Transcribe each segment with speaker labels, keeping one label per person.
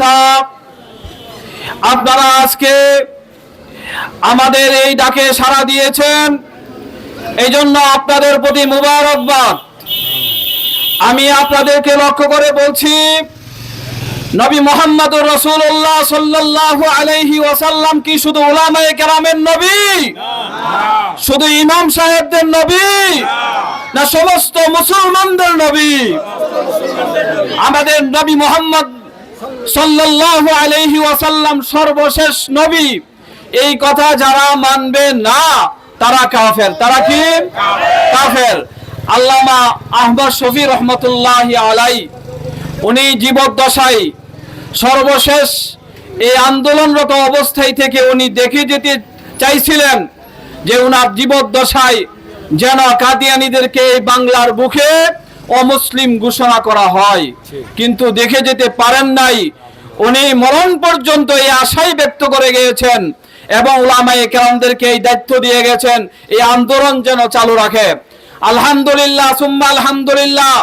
Speaker 1: কথা। আপনারা আজকে আমাদের এই ডাকে সাড়া দিয়েছেন। এই জন্য আপনাদের প্রতি মুবারকবাদ। আমি আপনাদেরকে লক্ষ্য করে বলছি, নবী মোহাম্মদ রসুল্লাহ সাল্লাহ আলাইহি ওয়াসাল্লাম কি শুধু ওলামায়ে কেরামের নবী? শুধু ইমাম সাহেবদের নবী? না, সমস্ত মুসলমানদের নবী? আমাদের নবী মোহাম্মদ সাল্লাল্লাহু আলাইহি ওয়াসাল্লাম সর্বশেষ নবী। এই কথা যারা মানবে না, তারা কাফের। তারা কি? কাফের। আল্লামা আহমদ শফি রহমতুল্লাহ আলাই, উনি জীবদ্দশায় সর্বশেষ এই আন্দোলনরত অবস্থায় থেকে উনি দেখে যেতে চাইছিলেন যে উনার জীবদ্দশায় যেন কাদিয়ানিদেরকে এই বাংলার বুকে অমুসলিম ঘোষণা করা হয়। কিন্তু দেখে যেতে পারেন নাই। উনি মরণ পর্যন্ত এই আশাই ব্যক্ত করে গিয়েছেন এবং ওলামায়ে কেরামদেরকে এই দায়িত্ব দিয়ে গেছেন এই আন্দোলন যেন চালু রাখে। আলহামদুলিল্লাহ সুম্মা আলহামদুলিল্লাহ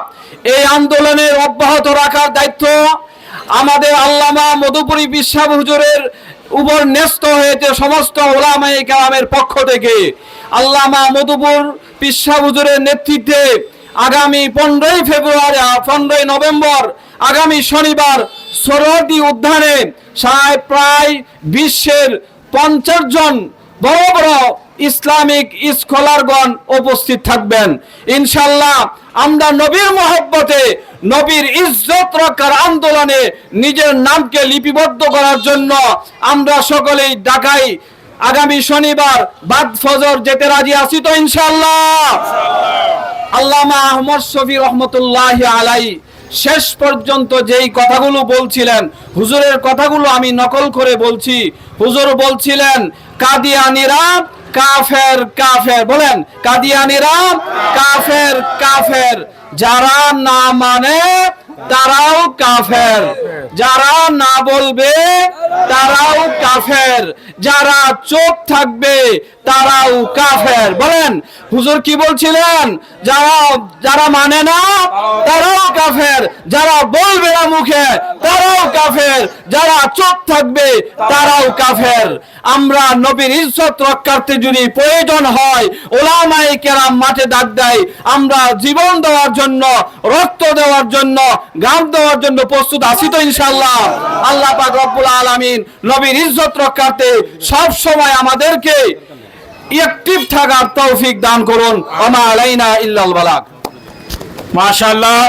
Speaker 1: এই আন্দোলনের অব্যাহত রাখার দায়িত্ব আমাদের আল্লামা মধুপুরী বিশ্বাব হুজুরের উপর ন্যস্ত হয়েছে সমস্ত ওলামায়ে কেরামের পক্ষ থেকে। আল্লামা মধুপুর বিশ্বাব হুজুরের নেতৃত্বে আগামী পনেরোই ফেব্রুয়ারি পনেরোই নভেম্বর, আগামী শনিবার সরোয়ার্দী উদ্যানে সায় প্রায় বিশ্বের পঞ্চাশ জন বড় বড় ইসলামিক স্কলারগণ উপস্থিত থাকবেন। ইনশাল্লাহ আমরা নবীর মহব্বতে, নবীর ইজ্জত রক্ষার আন্দোলনে নিজের নামকে লিপিবদ্ধ করার জন্য আমরা সকলেই ঢাকাই আগামী শনিবার বাদ ফজর যেতে রাজি আছি তো ইনশাল্লাহ আল্লামা আহমদ শফি রহমতুল্লাহ আলাই শেষ পর্যন্ত যেই কথাগুলো বলছিলেন, হুজুরের কথাগুলো আমি নকল করে বলছি। হুজুর বলছিলেন কাদিয়ানিরা কাফের কাফের। বলেন কাদিয়ানিরা কাফের কাফের। যারা না মানে তারাও কাফের। যারা না বলবে তারাও কাফের। যারা চোখ থাকবে, তারাও কাফের। বলেন, হুজুর কি বলছিলেন? যারা যারা মানে না, তারাও কাফের। যারা বলবে না মুখে, তারাও কাফের। যারা চোখ থাকবে, তারাও কাফের। আমরা নবীর ইজ্জত রক্ষার্থে যদি প্রয়োজন হয় ওলামাই কেরাম মাঠে ডাক দেয়, আমরা জীবন দেওয়ার জন্য, রক্ত দেওয়ার জন্য, গান দেওয়ার জন্য প্রস্তুত আছি তো ইনশাল্লাহ আল্লাহ পাক রব্বুল আলামিন নবীর ইজ্জত রক্ষার্থে সব সময় আমাদেরকে অ্যাক্টিভ থাকার তৌফিক দান করুন। আমা আলাইনা ইল্লাল বালাক
Speaker 2: মাশাআল্লাহ।